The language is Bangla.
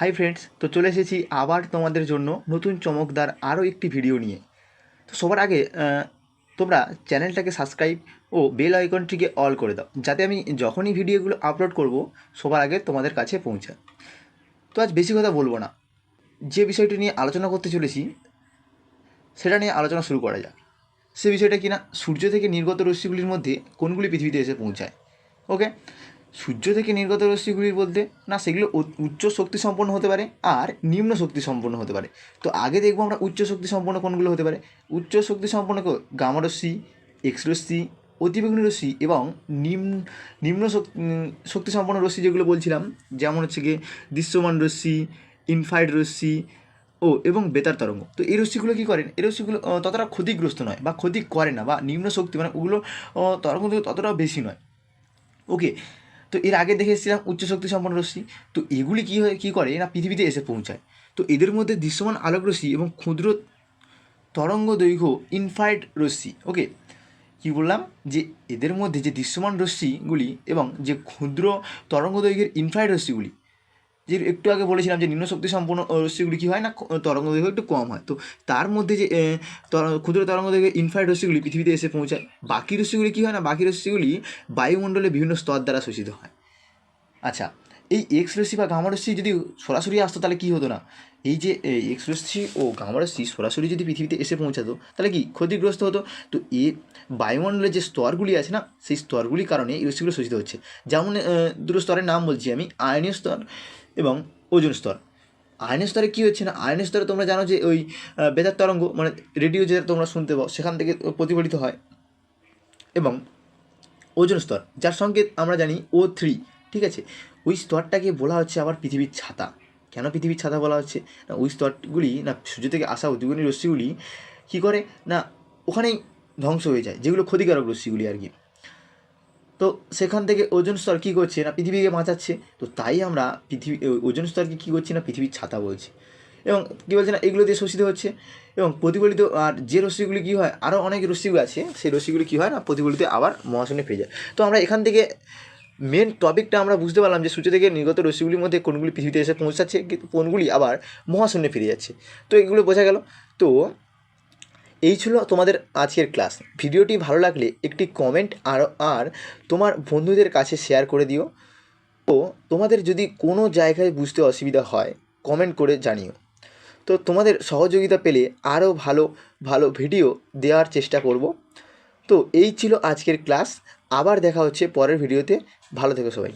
হাই ফ্রেন্ডস তো চলে এসেছি আবার তোমাদের জন্য নতুন চমকদার আরও একটি ভিডিও নিয়ে। তো সবার আগে তোমরা চ্যানেলটাকে সাবস্ক্রাইব ও বেল আইকনটিকে অল করে দাও, যাতে আমি যখনই ভিডিওগুলো আপলোড করব, সবার আগে তোমাদের কাছে পৌঁছায়। তো আজ বেশি কথা বলব না। যে বিষয়টি নিয়ে আলোচনা করতে চলেছি, সেটা নিয়ে আলোচনা শুরু করা যাক। সে বিষয়টা কি না, সূর্য থেকে নির্গত রশ্মিগুলির মধ্যে কোনগুলি পৃথিবীতে এসে পৌঁছায়? ওকে সূর্য থেকে নির্গত রশ্মিগুলির বলতে, না, সেগুলো উচ্চ শক্তি সম্পন্ন হতে পারে আর নিম্ন শক্তি সম্পন্ন হতে পারে। তো আগে দেখব আমরা উচ্চ শক্তি সম্পন্ন কোনগুলো হতে পারে? উচ্চ শক্তি সম্পন্ন গামা রশ্মি এক্স রশ্মি অতিবেগুনি রশ্মি এবং নিম্ন নিম্ন শক- শক্তি সম্পন্ন রশ্মি যেগুলো বলছিলাম, যেমন হচ্ছে গিয়ে দৃশ্যমান রশ্মি ইনফাইড রশ্মি ও, এবং বেতার তরঙ্গ। তো এই রশ্মিগুলো কী করেন? এই রশ্মিগুলো ততটা ক্ষতিগ্রস্ত নয় বা ক্ষতি করে না বা নিম্ন শক্তি মানে ওগুলো তরঙ্গ থেকে ততটাও বেশি নয়। ওকে তো এর আগে দেখে এসেছিলাম উচ্চ শক্তি সম্পন্ন রশ্মি। তো এগুলি কী হয়, কী করে? না পৃথিবীতে এসে পৌঁছায়। তো এদের মধ্যে দৃশ্যমান আলোক রশ্মি এবং ক্ষুদ্র তরঙ্গ দৈর্ঘ্য ইনফ্রাইড রশ্মি ওকে কী বললাম? যে এদের মধ্যে যে দৃশ্যমান রশ্মিগুলি এবং যে ক্ষুদ্র তরঙ্গ দৈর্ঘ্যের ইনফ্রাইড রশ্মিগুলি যে একটু আগে বলেছিলাম যে নিম্ন শক্তি সম্পন্ন রশ্মিগুলি কী হয় না তরঙ্গ দৈর্ঘ্য একটু কম হয়। তো তার মধ্যে যে ক্ষুদ্র তরঙ্গ দৈর্ঘ্য ইনফ্রাইড রশ্মিগুলি পৃথিবীতে এসে পৌঁছায়। বাকি রশ্মিগুলি কী হয় না, বাকি রশ্মিগুলি বায়ুমণ্ডলে বিভিন্ন স্তর দ্বারা শোষিত হয়। আচ্ছা এই এক্স রশ্মি বা গামা রশ্মি যদি সরাসরি আসতো তাহলে কী হতো না? এই যে এক্স রশ্মি ও গামা রশ্মি সরাসরি যদি পৃথিবীতে এসে পৌঁছাতো, তাহলে কি ক্ষতিগ্রস্ত হতো? তো এ বায়ুমণ্ডলের যে স্তরগুলি আছে না, সেই স্তরগুলির কারণে এই রশ্মিগুলো শোষিত হচ্ছে। যেমন দুটো স্তরের নাম বলছি আমি আয়নীয় স্তর এবং ওজন স্তর। আয়নের স্তরে কী হচ্ছে না? আয়নের স্তরে তোমরা জানো যে ওই বেতার তরঙ্গ মানে রেডিও যেটা তোমরা শুনতে পাও, সেখান থেকে প্রতিফলিত হয় এবং ওজন স্তর। যার সংকেত আমরা জানি ও থ্রি ঠিক আছে? ওই স্তরটাকে বলা হচ্ছে আবার পৃথিবীর ছাতা। কেন পৃথিবীর ছাতা বলা হচ্ছে? না, ওই স্তরগুলি, না, সূর্য থেকে আসা অতিগুণী রশ্মিগুলি কী করে? না, ওখানেই ধ্বংস হয়ে যায়, যেগুলো ক্ষতিকারক রশ্মিগুলি আর কি। তো সেখান থেকে ওজন স্তর কী করছে? না, পৃথিবীকে বাঁচাচ্ছে। তো তাই আমরা পৃথিবী ওজন স্তরকে কী করছি? না, পৃথিবীর ছাতা বলছি। এবং কী বলছে না, এগুলো দিয়ে শোষিত হচ্ছে। এবং প্রতিফলিত, আর যে রশ্মিগুলি কী হয়? আরও অনেক রশ্মিগুলো আছে, সেই রশ্মিগুলি কী হয়? না, প্রতিফলিত আবার মহাশূন্যে ফিরে যায়। তো আমরা এখান থেকে মেন টপিকটা আমরা বুঝতে পারলাম যে সূর্য থেকে নির্গত রশ্মিগুলির মধ্যে কোনগুলি পৃথিবীতে এসে পৌঁছাচ্ছে, কিন্তু কোনগুলি আবার মহাশূন্যে ফিরে যাচ্ছে। তো এগুলো বোঝা গেল। তো এই ছিল তোমাদের আজকের ক্লাস। ভিডিওটি ভালো লাগলে একটি কমেন্ট আর আর তোমার বন্ধুদের কাছে শেয়ার করে দিও। তো তোমাদের যদি কোনো জায়গায় বুঝতে অসুবিধা হয় কমেন্ট করে জানিও। তো তোমাদের সহযোগিতা পেলে আরও ভালো ভালো ভিডিও দেওয়ার চেষ্টা করব। তো এই ছিল আজকের ক্লাস। আবার দেখা হচ্ছে পরের ভিডিওতে ভালো থেকো সবাই।